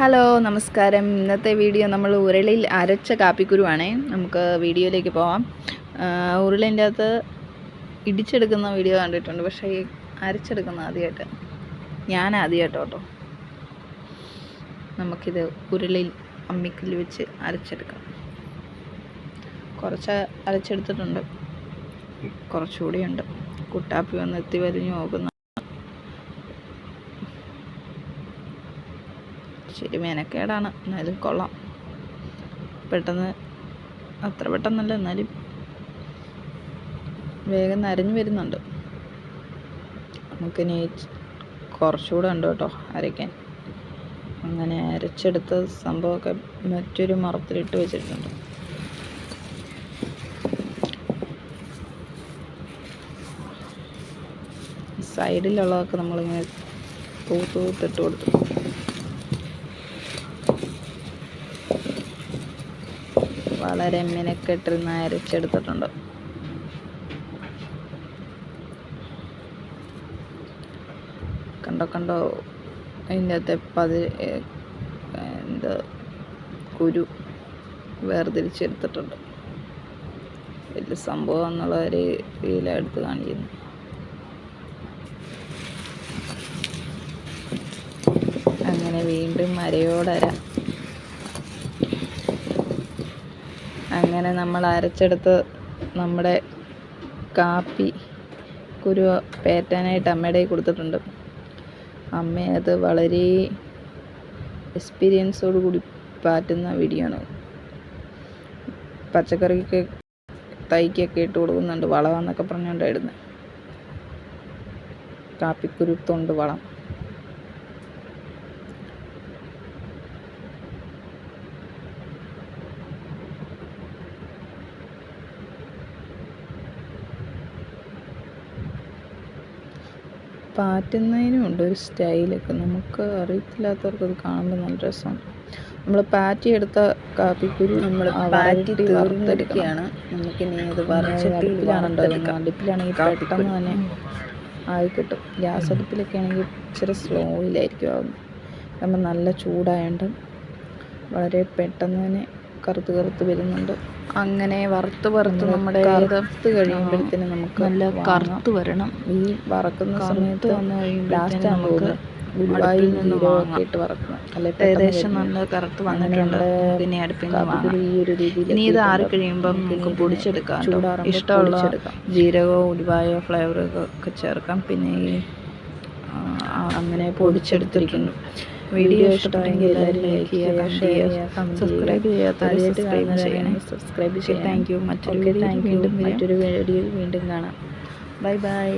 Hello നമസ്കാരം. ഇന്നത്തെ video നമ്മൾ ഉരുളിയിൽ അരച്ച കാപ്പിക്കുരുവാണേ. നമുക്ക് വീഡിയോയിലേക്ക് പോവാം. ഉരുളിന്റെ അകത്ത് ഇടിച്ചെടുക്കുന്ന വീഡിയോ കണ്ടിട്ടുണ്ട്. പക്ഷേ ഈ അരച്ചെടുക്കുന്ന ആദ്യമായിട്ട് ഞാൻ ആദ്യമായിട്ട് കേട്ടോ നമുക്കിത് ഉരുളിയിൽ അമ്മിക്കല്ല് വെച്ച് അരച്ചെടുക്കാം. കുറച്ച് അരച്ചെടുത്തിട്ടുണ്ട്. കുറച്ചുകൂടിയുണ്ട്. കുട്ടാപ്പി വന്ന് എത്തി വലിഞ്ഞു നോക്കുന്ന. ശരി മെനക്കേടാണ്. എന്നാലും കൊള്ളാം. പെട്ടെന്ന് അത്ര പെട്ടെന്നല്ല എന്നാലും വേഗം നരഞ്ഞു വരുന്നുണ്ട്. നമുക്കിനി കുറച്ചുകൂടെ ഉണ്ട് കേട്ടോ അരയ്ക്കാൻ. അങ്ങനെ അരച്ചെടുത്ത സംഭവമൊക്കെ മറ്റൊരു മറത്തിലിട്ട് വെച്ചിട്ടുണ്ട്. സൈഡിലുള്ളതൊക്കെ നമ്മളിങ്ങനെ തൂത്ത് തൂത്തിട്ട് കൊടുത്തു. വളരെ മിനക്കെട്ടിരുന്ന് അരച്ചെടുത്തിട്ടുണ്ട്. കണ്ടോ കണ്ടോ? അതിന്റെ അകത്തെ പതി എന്ത്? കുരു വേർതിരിച്ചെടുത്തിട്ടുണ്ട്. വലിയ സംഭവം എന്നുള്ള ഒരു രീതിയിലെടുത്ത് കാണിക്കുന്നു അങ്ങനെ വീണ്ടും അരയോടര അങ്ങനെ നമ്മൾ അരച്ചെടുത്ത് നമ്മുടെ കാപ്പി കുരു പേറ്റാനായിട്ട് അമ്മയുടെ കൊടുത്തിട്ടുണ്ട്. അമ്മ അത് വളരെ എക്സ്പീരിയൻസോട് കൂടി പാറ്റുന്ന വീഡിയോ ആണ്. പച്ചക്കറിക്ക് തൈക്കൊക്കെ ഇട്ട് കൊടുക്കുന്നുണ്ട് വളമാന്നൊക്കെ പറഞ്ഞുകൊണ്ടായിരുന്നു കാപ്പിക്കുരുത്തുണ്ട് വളം. പാറ്റുന്നതിനും ഉണ്ട് ഒരു സ്റ്റൈലൊക്കെ. നമുക്ക് അറിയത്തില്ലാത്തവർക്ക് അത് കാണുമ്പോൾ നല്ല രസമാണ് നമ്മൾ പാറ്റി പാറ്റിയെടുത്ത കാപ്പിക്കുരു നമ്മൾ പാറ്റി തീർന്നെടുക്കുകയാണ് നമുക്കിനി അത് വറുച്ചട്ടിയിലാണെടുക്കാം അടുപ്പിലാണെങ്കിൽ പെട്ടെന്ന് തന്നെ ആയി കിട്ടും ഗ്യാസ് അടുപ്പിലൊക്കെ ആണെങ്കിൽ ഇച്ചിരി സ്ലോയിലായിരിക്കും ആവുന്നത്. നമ്മൾ നല്ല ചൂടായതുകൊണ്ട് വളരെ പെട്ടെന്ന് തന്നെ കറുത്ത് കറുത്ത് വരുന്നുണ്ട്. അങ്ങനെ വറുത്ത് വറുത്ത് നമ്മുടെ കറുത്ത് കഴിയുമ്പോഴത്തേനും നമുക്ക് നല്ല. കറുത്ത് വരണം. ഈ വറക്കുന്ന സമയത്ത് വന്ന് കഴിയുമ്പോഴത്തേന് നമുക്ക് ഉലുവായും നിന്ന് വാങ്ങിയിട്ട് വറക്കണം അല്ലെ ഏകദേശം നല്ല കറുത്ത് വന്നിട്ടുണ്ട്. പിന്നെ അടുപ്പിൽ നിന്ന് ഈ ഒരു രീതിയിൽ ഇനി ഇത് ആറി. കഴിയുമ്പോൾ നമുക്ക് പൊടിച്ചെടുക്കാം. ഇഷ്ടമുള്ള. ജീരകമോ ഉലുവായോ ഫ്ലേവറൊക്കെ ഒക്കെ ചേർക്കാം. പിന്നെ ഈ അങ്ങനെ പൊടിച്ചെടുത്തിരിക്കുന്നു. വീഡിയോ ഇഷ്ടപ്പെട്ടെങ്കിൽ എല്ലാവരും ലൈക്ക് ചെയ്യുക ഷെയർ ചെയ്യുക സബ്സ്ക്രൈബ് ചെയ്യാത്തവർ സബ്സ്ക്രൈബ് ചെയ്യണേ. സബ്സ്ക്രൈബ് താങ്ക് യു മറ്റൊരു വീഡിയോ താങ്ക് യു വീണ്ടും മറ്റൊരു വീഡിയോയിൽ വീണ്ടും കാണാം. Bye bye